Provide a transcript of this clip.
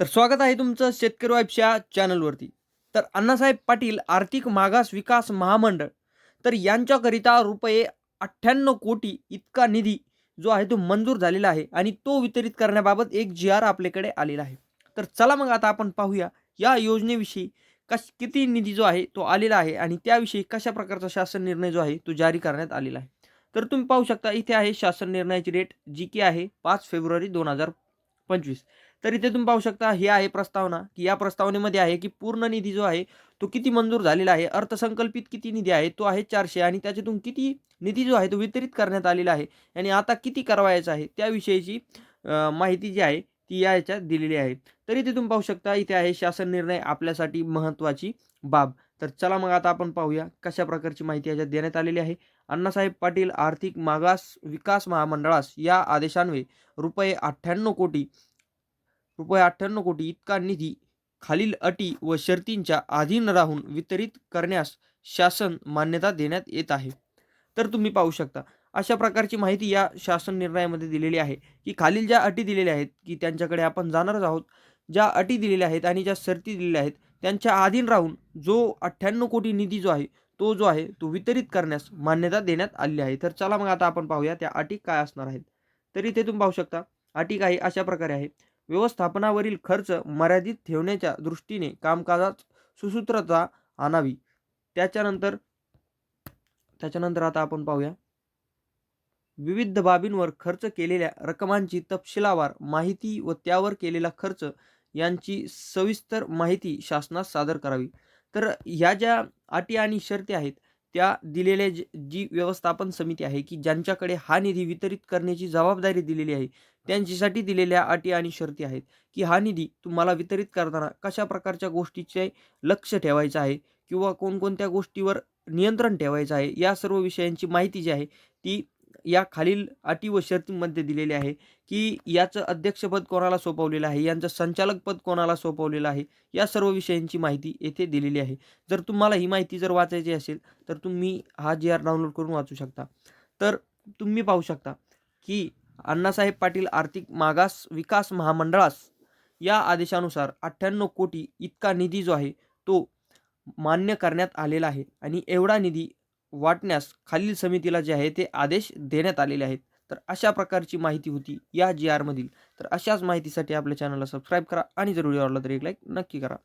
तर स्वागत आहे तुमचं शेतकरी वाईफच्या चॅनलवरती तर अण्णासाहेब पाटील आर्थिक मागास विकास महामंडळ तर यांच्याकरिता रुपये अठ्ठ्याण्णव कोटी इतका निधी जो आहे तो मंजूर झालेला आहे आणि तो वितरित करण्याबाबत एक जी आर आपल्याकडे आलेला आहे. तर चला मग आता आपण पाहूया या योजनेविषयी कश किती निधी जो आहे तो आलेला आहे आणि त्याविषयी कशा प्रकारचा शासन निर्णय जो आहे तो जारी करण्यात आलेला आहे. तर तुम्ही पाहू शकता इथे आहे शासन निर्णयाची डेट जी की आहे पाच फेब्रुवारी दोन हजार पंचवीस. तर इथे तुम्ही पाहू शकता ही आहे प्रस्तावना की या प्रस्तावनेमध्ये आहे की पूर्ण निधी जो आहे तो किती मंजूर झालेला आहे अर्थसंकल्पित किती निधी आहे तो आहे चारशे आणि त्याच्यातून किती निधी जो आहे तो वितरित करण्यात आलेला आहे. आणि आता किती करवायचा आहे त्याविषयीची माहिती जी आहे ती या याच्यात दिलेली आहे. तर इथे तुम्ही पाहू शकता इथे आहे शासन निर्णय आपल्यासाठी महत्त्वाची बाब. तर चला मग आता आपण पाहूया कशा प्रकारची माहिती याच्यात देण्यात आलेली आहे. अण्णासाहेब पाटील आर्थिक मागास विकास महामंडळास या आदेशान्वये रुपये अठ्ठ्याण्णव कोटी रुपये अठ्ठ्याण्णव कोटी इतका निधी खालील अटी व शर्तींच्या अधीन राहून वितरित करण्यास शासन मान्यता देण्यात येत आहे. तर तुम्ही पाहू शकता अशा प्रकारची माहिती या शासन निर्णयामध्ये दिलेली आहे की खालील ज्या अटी दिलेल्या आहेत की त्यांच्याकडे आपण जाणारच आहोत ज्या अटी दिलेल्या आहेत आणि ज्या शर्ती दिलेल्या आहेत त्यांच्या अधीन राहून जो अठ्ठ्याण्णव कोटी निधी जो आहे तो जो आहे तो वितरित करण्यास मान्यता देण्यात आलेली आहे. तर चला मग आता आपण पाहूया त्या अटी काय असणार आहेत. तर इथे तुम्ही पाहू शकता अटी काही अशा प्रकारे आहे. व्यवस्थापनावरील खर्च मर्यादित ठेवण्याच्या दृष्टीने कामकाजात सुसूत्रता आणावी. त्याच्यानंतर त्याच्यानंतर आता आपण पाहूया. विविध बाबींवर खर्च केलेल्या रकमांची तपशिलावार माहिती व त्यावर केलेला खर्च यांची सविस्तर माहिती शासनास सादर करावी. तर ह्या ज्या अटी आणि शर्ती आहेत त्या दिलेल्या जी जी व्यवस्थापन समिती आहे की ज्यांच्याकडे हा निधी वितरित करण्याची जबाबदारी दिलेली आहे त्यांच्यासाठी दिलेल्या अटी आणि शर्ती आहेत की हा निधी तुम्हाला वितरित करताना कशा प्रकारच्या गोष्टीचे लक्ष ठेवायचं आहे किंवा कोणकोणत्या गोष्टीवर नियंत्रण ठेवायचं आहे या सर्व विषयांची माहिती जी आहे ती या खालील अटी व शर्तींमध्ये दिलेली आहे की याचं अध्यक्षपद कोणाला सोपवलेलं आहे? यांचं संचालकपद कोणाला सोपवलेलं आहे? या सर्व विषयांची माहिती येथे दिलेली आहे. जर तुम्हाला ही माहिती जर वाचायची असेल तर तुम्ही हा जी आर डाउनलोड करून वाचू शकता. तर तुम्ही पाहू शकता की अण्णासाहेब पाटील आर्थिक मागास विकास महामंडळास या आदेशानुसार अठ्ठ्याण्णव कोटी इतका निधी जो आहे तो मान्य करण्यात आलेला आहे. आणि एवढा निधी वाटण्यास खालील समितीला जे आहे ते आदेश देण्यात आलेले आहेत. तर अशा प्रकारची माहिती होती या जी आरमधील तर अशाच माहितीसाठी आपल्या चॅनलला सबस्क्राईब करा आणि जर व्हिडिओ आवडला तर एक लाईक नक्की करा.